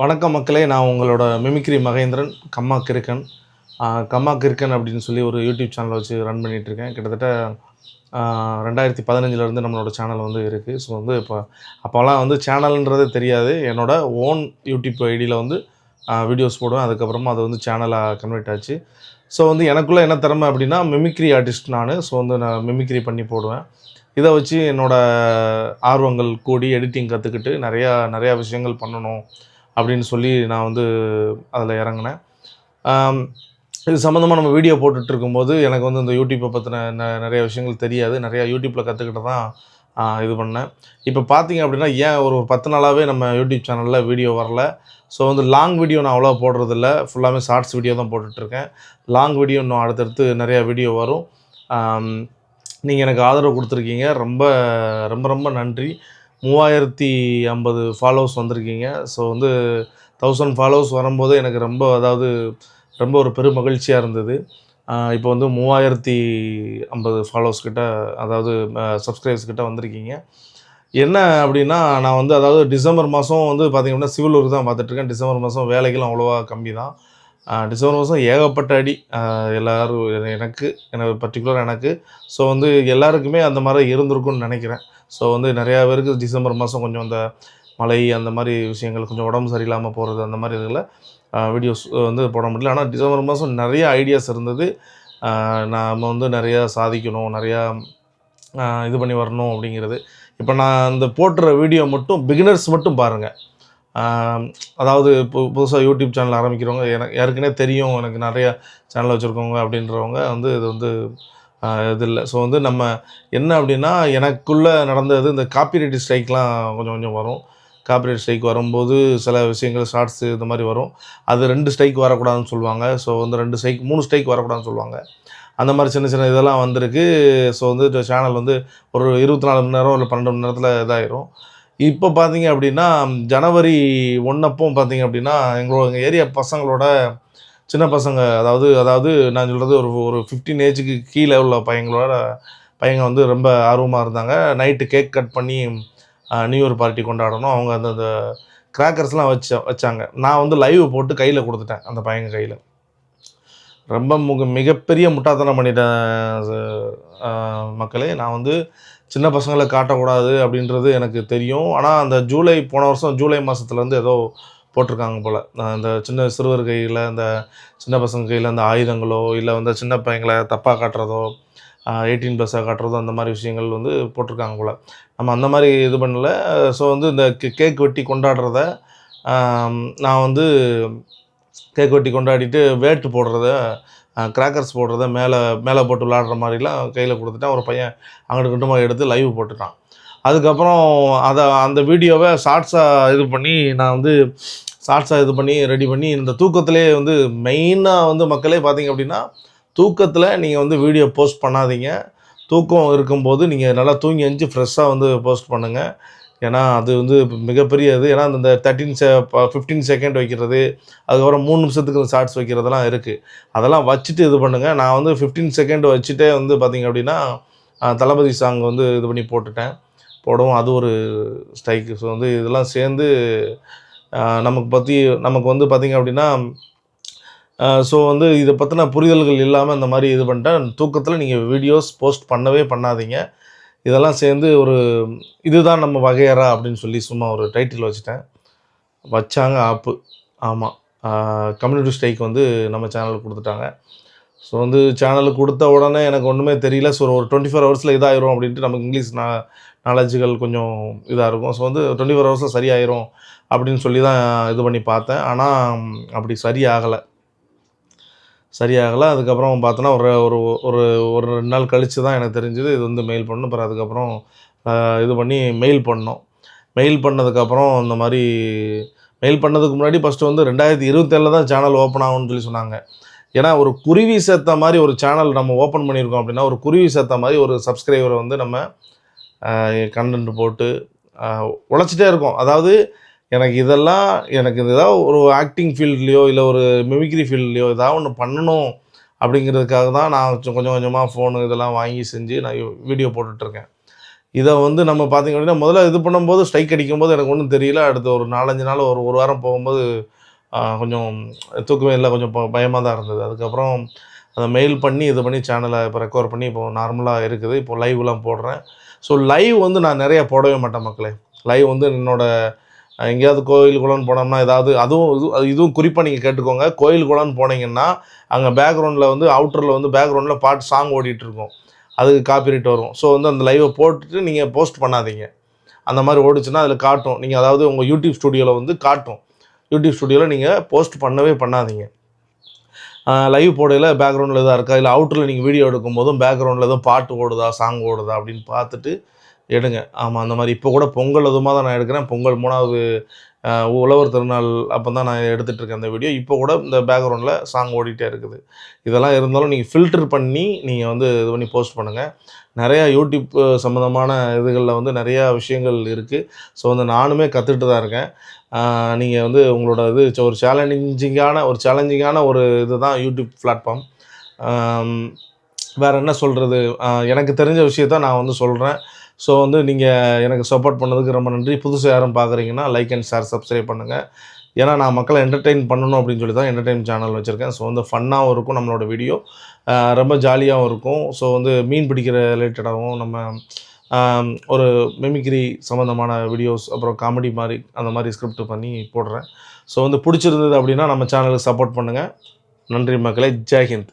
வணக்கம் மக்களே நான் உங்களோட மிமிக்ரி மகேந்திரன் கம்மா கிருக்கன் கம்மா கிருக்கன் அப்படின்னு சொல்லி ஒரு யூடியூப் சேனலை வச்சு ரன் பண்ணிகிட்ருக்கேன் கிட்டத்தட்ட ரெண்டாயிரத்தி பதினஞ்சிலேருந்து நம்மளோட சேனல் வந்து இருக்குது ஸோ வந்து இப்போ அப்போல்லாம் வந்து சேனல்ன்றது தெரியாது. என்னோட ஓன் யூடியூப் ஐடியில் வந்து வீடியோஸ் போடுவேன். அதுக்கப்புறமா அது வந்து சேனலாக கன்வெர்ட் ஆச்சு. ஸோ வந்து எனக்குள்ளே என்ன திறமை அப்படின்னா மிமிக்ரி ஆர்டிஸ்ட் நான். ஸோ வந்து நான் மிமிக்ரி பண்ணி போடுவேன். இதை வச்சு என்னோடய ஆர்வங்கள் கூடி எடிட்டிங் கற்றுக்கிட்டு நிறையா நிறையா விஷயங்கள் பண்ணணும். அப்படின்னு சொல்லி நான் வந்து அதில் இறங்கினேன். இது சம்மந்தமாக நம்ம வீடியோ போட்டுட்டு இருக்கும்போது எனக்கு வந்து இந்த யூடியூப்பை பற்றின ந- நிறைய விஷயங்கள் தெரியாது. நிறையா யூடியூப்பில் கற்றுக்கிட்டு தான் இது பண்ணேன். இப்போ பார்த்தீங்க அப்படின்னா ஏன் ஒரு பத்து நாளாகவே நம்ம யூடியூப் சேனலில் வீடியோ வரல? ஸோ வந்து லாங் வீடியோ நான் அவ்வளோ போடுறதில்ல. ஃபுல்லாகவே ஷார்ட்ஸ் வீடியோ தான் போட்டுட்ருக்கேன் லாங் வீடியோ இன்னும் அடுத்தடுத்து நிறையா வீடியோ வரும். நீங்கள் எனக்கு ஆதரவு கொடுத்துருக்கீங்க. ரொம்ப ரொம்ப ரொம்ப நன்றி. மூவாயிரத்தி ஐம்பது ஃபாலோவர்ஸ் வந்திருக்கீங்க. ஸோ வந்து தௌசண்ட் ஃபாலோவர்ஸ் வரும்போது எனக்கு ரொம்ப அதாவது ரொம்ப ஒரு பெரும் மகிழ்ச்சியாக இருந்தது. இப்போ வந்து மூவாயிரத்தி ஐம்பது ஃபாலோவர்ஸ் கிட்ட அதாவது சப்ஸ்கிரைபர்ஸ் கிட்ட வந்திருக்கீங்க. என்ன அப்படின்னா நான் வந்து அதாவது டிசம்பர் மாதம் வந்து பார்த்திங்க அப்படின்னா தான் பார்த்துட்ருக்கேன் டிசம்பர் மாதம் வேலைகளும் அவ்வளோவா கம்மி தான் டிசம்பர் மாதம் ஏகப்பட்ட அடி. எல்லோரும் எல்லாரும் எனக்கு எனக்கு பர்டிகுலர் எனக்கு. ஸோ வந்து எல்லாருக்குமே அந்த மாதிரி இருந்திருக்கும்னு நினைக்கிறேன். ஸோ வந்து நிறையா பேருக்கு டிசம்பர் மாதம் கொஞ்சம் அந்த மழை அந்த மாதிரி விஷயங்கள் கொஞ்சம் உடம்பு சரியில்லாமல் போகிறது அந்த மாதிரி இதில் வீடியோஸ் வந்து போட முடியல. ஆனால் டிசம்பர் மாதம் நிறைய ஐடியாஸ் இருந்தது. நாம் வந்து நிறையா சாதிக்கணும் நிறையா இது பண்ணி வரணும் அப்படிங்கிறது. இப்போ நான் அந்த போட்டுற வீடியோ மட்டும் பிகினர்ஸ் மட்டும் பாருங்கள் அதாவது இப்போ புதுசாக யூடியூப் சேனல் ஆரம்பிக்கிறவங்க எனக்கு ஏற்கனவே தெரியும் எனக்கு நிறையா சேனல் வச்சுருக்கவங்க அப்படின்றவங்க வந்து இது வந்து இது இல்லை. ஸோ வந்து நம்ம என்ன அப்படின்னா எனக்குள்ளே நடந்தது இந்த காப்பிரைட் ஸ்ட்ரைக்லாம் கொஞ்சம் கொஞ்சம் வரும். காப்பிரைட் ஸ்ட்ரைக் வரும்போது சில விஷயங்கள் ஷார்ட்ஸு இந்த மாதிரி வரும். அது ரெண்டு ஸ்ட்ரைக் வரக்கூடாதுன்னு சொல்லுவாங்க. ஸோ வந்து ரெண்டு ஸ்ட்ரைக் மூணு ஸ்ட்ரைக் வரக்கூடாதுன்னு சொல்லுவாங்க. அந்த மாதிரி சின்ன சின்ன இதெல்லாம் வந்திருக்கு. ஸோ வந்து சேனல் வந்து ஒரு இருபத்தி நாலு மணி நேரம் இல்லை பன்னெண்டு மணி நேரத்தில் இதாயிரும். இப்போ பார்த்தீங்க அப்படின்னா ஜனவரி ஒன்றப்போ பார்த்தீங்க அப்படின்னா எங்களோட எங்கள் ஏரியா பசங்களோட சின்ன பசங்க அதாவது அதாவது நான் சொல்கிறது ஒரு ஒரு ஃபிஃப்டீன் ஏஜுக்கு கீழே உள்ள பையங்களோட பையங்க வந்து ரொம்ப ஆர்வமாக இருந்தாங்க. நைட்டு கேக் கட் பண்ணி நியூ இயர் பார்ட்டி கொண்டாடணும். அவங்க அந்த அந்த கிராக்கர்ஸ்லாம் வச்ச வச்சாங்க. நான் வந்து லைவ் போட்டு கையில் கொடுத்துட்டேன் அந்த பையங்க கையில். ரொம்ப மிக மிகப்பெரிய முட்டாத்தனம் பண்ணிட்டேன் மக்களே நான் வந்து சின்ன பசங்களை காட்டக்கூடாது அப்படின்றது எனக்கு தெரியும். ஆனால் அந்த ஜூலை போன வருஷம் ஜூலை மாதத்துலேருந்து ஏதோ போட்டிருக்காங்க போல். அந்த சின்ன சிறுவர் கையில் அந்த சின்ன பசங்க கையில் அந்த ஆயுதங்களோ இல்லை வந்து சின்ன பையங்களை தப்பாக காட்டுறதோ எயிட்டீன் ப்ளஸ்ஸாக காட்டுறதோ அந்த மாதிரி விஷயங்கள் வந்து போட்டிருக்காங்க போல். நம்ம அந்த மாதிரி இது பண்ணல. ஸோ வந்து இந்த கேக் வெட்டி கொண்டாடுறத நான் வந்து கேக் வெட்டி கொண்டாடிட்டு வேட்டு போடுறத கிராக்கர்ஸ் போடுறத மேலே மேலே போட்டு விளாடுற மாதிரிலாம் கையில் கொடுத்துட்டேன். ஒரு பையன் அங்கிட்டு கிட்டமாக எடுத்து லைவ் போட்டுட்டான். அதுக்கப்புறம் அதை அந்த வீடியோவை ஷார்ட்ஸாக இது பண்ணி நான் வந்து ஷார்ட்ஸாக இது பண்ணி ரெடி பண்ணி இந்த தூக்கத்திலே வந்து மெயினாக வந்து மக்களே பார்த்தீங்க அப்படின்னா தூக்கத்தில் நீங்கள் வந்து வீடியோ போஸ்ட் பண்ணாதீங்க. தூக்கம் இருக்கும்போது நீங்கள் நல்லா தூங்கி அஞ்சு ஃப்ரெஷ்ஷாக வந்து போஸ்ட் பண்ணுங்கள் ஏன்னா அது வந்து மிகப்பெரிய இது. ஏன்னா இந்த தேர்ட்டின் செ ஃபிஃப்டீன் செகண்ட் வைக்கிறது அதுக்கப்புறம் மூணு நிமிஷத்துக்கு ஷார்ட்ஸ் வைக்கிறதெல்லாம் இருக்குது அதெல்லாம் வச்சுட்டு இது பண்ணுங்கள் நான் வந்து ஃபிஃப்டீன் செகண்ட் வச்சுட்டே வந்து பார்த்திங்க அப்படின்னா தளபதி சாங் வந்து இது பண்ணி போட்டுட்டேன். போடவும் அது ஒரு ஸ்ட்ரைக்கு ஸோ வந்து இதெல்லாம் சேர்ந்து நமக்கு பற்றி நமக்கு வந்து பார்த்திங்க அப்படின்னா ஸோ வந்து இதை பற்றின புரிதல்கள் இல்லாமல் இந்த மாதிரி இது பண்ணிட்டேன் தூக்கத்தில் நீங்கள் வீடியோஸ் போஸ்ட் பண்ணவே பண்ணாதீங்க. இதெல்லாம் சேர்ந்து ஒரு இதுதான் நம்ம வகையறா அப்படின்னு சொல்லி சும்மா ஒரு டைட்டில் வச்சுட்டேன். வச்சாங்க ஆப்பு. ஆமாம் கம்யூனிட்டி ஸ்ட்ரைக் வந்து நம்ம சேனலுக்கு கொடுத்துட்டாங்க. ஸோ வந்து சேனலுக்கு கொடுத்த உடனே எனக்கு ஒன்றுமே தெரியல. ஸோ ஒரு டுவெண்ட்டி ஃபோர் ஹவர்ஸில் இதாயிரும் அப்படின்ட்டு நமக்கு இங்கிலீஷ் நா நாலேஜுகள் கொஞ்சம் இதாக இருக்கும். ஸோ வந்து டுவெண்ட்டி ஃபோர் ஹவர்ஸில் சரியாயிரும் அப்படின்னு சொல்லி தான் இது பண்ணி பார்த்தேன். ஆனால் அப்படி சரியாகலை. சரியாகலை. அதுக்கப்புறம் பார்த்தோன்னா ஒரு ஒரு ஒரு ஒரு ரெண்டு நாள் கழித்து தான் எனக்கு தெரிஞ்சது. இது வந்து மெயில் பண்ணணும். அப்புறம் அதுக்கப்புறம் இது பண்ணி மெயில் பண்ணோம். மெயில் பண்ணதுக்கப்புறம் இந்த மாதிரி மெயில் பண்ணதுக்கு முன்னாடி ஃபஸ்ட்டு வந்து ரெண்டாயிரத்தி இருபத்தேழில் தான் சேனல் ஓப்பன் ஆகும்னு சொல்லி சொன்னாங்க. ஏன்னா ஒரு குருவி சேர்த்த மாதிரி ஒரு சேனல் நம்ம ஓப்பன் பண்ணியிருக்கோம் அப்படின்னா ஒரு குருவி சேர்த்த மாதிரி ஒரு சப்ஸ்கிரைபரை வந்து நம்ம கண்டென்ட் போட்டு உழைச்சிட்டே இருக்கோம். அதாவது எனக்கு இதெல்லாம் எனக்கு இது ஏதாவது ஒரு ஆக்டிங் ஃபீல்ட்லேயோ இல்லை ஒரு மிமிக்ரி ஃபீல்ட்லேயோ ஏதாவது ஒன்று பண்ணணும் அப்படிங்கிறதுக்காக தான் நான் கொஞ்சம் கொஞ்சம் கொஞ்சமாக ஃபோனு இதெல்லாம் வாங்கி செஞ்சு நான் வீடியோ போட்டுட்ருக்கேன். இதை வந்து நம்ம பார்த்தீங்க அப்படின்னா முதல்ல இது பண்ணும்போது ஸ்ட்ரைக் அடிக்கும்போது எனக்கு ஒன்றும் தெரியல. அடுத்து ஒரு நாலஞ்சு நாள் ஒரு ஒரு வாரம் போகும்போது கொஞ்சம் தூக்கமே இல்லை கொஞ்சம் பயமாக தான் இருந்தது. அதுக்கப்புறம் அதை மெயில் பண்ணி இது பண்ணி சேனலை இப்போ ரெக்கவர் பண்ணி இப்போ நார்மலாக இருக்குது. இப்போ லைவ்லாம் போடுறேன். ஸோ லைவ் வந்து நான் நிறைய போடவே மாட்டேன் மக்களே. லைவ் வந்து என்னோடய எங்கேயாவது கோயில் குளம்னு போனோம்னா ஏதாவது அதுவும் இது அது இதுவும் குறிப்பாக நீங்கள் கேட்டுக்கோங்க. கோயில் குளம்னு போனீங்கன்னா அங்கே பேக்ரவுண்டில் வந்து அவுட்டரில் வந்து பேக்ரவுண்டில் பாட்டு சாங் ஓடிட்டுருக்கும் அதுக்கு காப்பிரைட் வரும். ஸோ வந்து அந்த லைவை போட்டுட்டு நீங்கள் போஸ்ட் பண்ணாதீங்க. அந்த மாதிரி ஓடிச்சுன்னா அதில் காட்டும். நீங்கள் அதாவது உங்கள் யூடியூப் ஸ்டுடியோவில் வந்து காட்டும். யூடியூப் ஸ்டுடியோவில் நீங்கள் போஸ்ட் பண்ணவே பண்ணாதீங்க. லைவ் போடையில் பேக்ரவுண்டில் எதாவது இருக்கா? இல்லை அவுட்டரில் நீங்கள் வீடியோ எடுக்கும்போதும் பேக்ரவுண்டில் எதுவும் பாட்டு ஓடுதா சாங் ஓடுதா அப்படின்னு பார்த்துட்டு எடுங்க. ஆமாம் அந்த மாதிரி இப்போ கூட பொங்கல் அதுமாக தான் நான் எடுக்கிறேன். பொங்கல் மூணாவது உழவர் திருநாள் அப்போ தான் நான் எடுத்துகிட்டு இருக்கேன் வீடியோ. இப்போ கூட இந்த பேக்ரவுண்டில் சாங் ஓடிட்டே இருக்குது. இதெல்லாம் இருந்தாலும் நீங்கள் ஃபில்டர் பண்ணி நீங்கள் வந்து இது பண்ணி போஸ்ட் பண்ணுங்கள் நிறையா யூடியூப் சம்மந்தமான இதுகளில் வந்து நிறையா விஷயங்கள் இருக்குது ஸோ வந்து நானுமே கற்றுட்டு தான் இருக்கேன். நீங்கள் வந்து உங்களோட இது ஒரு சேலஞ்சிங்கான ஒரு சேலஞ்சிங்கான ஒரு இதுதான் யூடியூப் பிளாட்ஃபார்ம் வேறு என்ன சொல்கிறது எனக்கு தெரிஞ்ச விஷயத்த நான் வந்து சொல்கிறேன் ஸோ வந்து நீங்கள் எனக்கு சப்போர்ட் பண்ணதுக்கு ரொம்ப நன்றி. புதுசாக யாரும் பார்க்குறீங்கன்னா லைக் அண்ட் ஷேர் சப்ஸ்கிரைப் பண்ணுங்கள் ஏன்னா நான் மக்களை என்டர்டெயின் பண்ணணும் அப்படின்னு சொல்லி தான் என்டர்டெயின் சேனல் வச்சுருக்கேன். ஸோ வந்து ஃபன்னாகவும் இருக்கும் நம்மளோட வீடியோ ரொம்ப ஜாலியாகவும் இருக்கும். ஸோ வந்து மீன் பிடிக்கிற ரிலேட்டடாகவும் நம்ம ஒரு மிமிக்ரி சம்மந்தமான வீடியோஸ் அப்புறம் காமெடி மாதிரி அந்த மாதிரி ஸ்கிரிப்ட் பண்ணி போடுறேன். ஸோ வந்து பிடிச்சிருந்தது அப்படின்னா நம்ம சேனலுக்கு சப்போர்ட் பண்ணுங்கள் நன்றி மக்களே. ஜெய்ஹிந்த்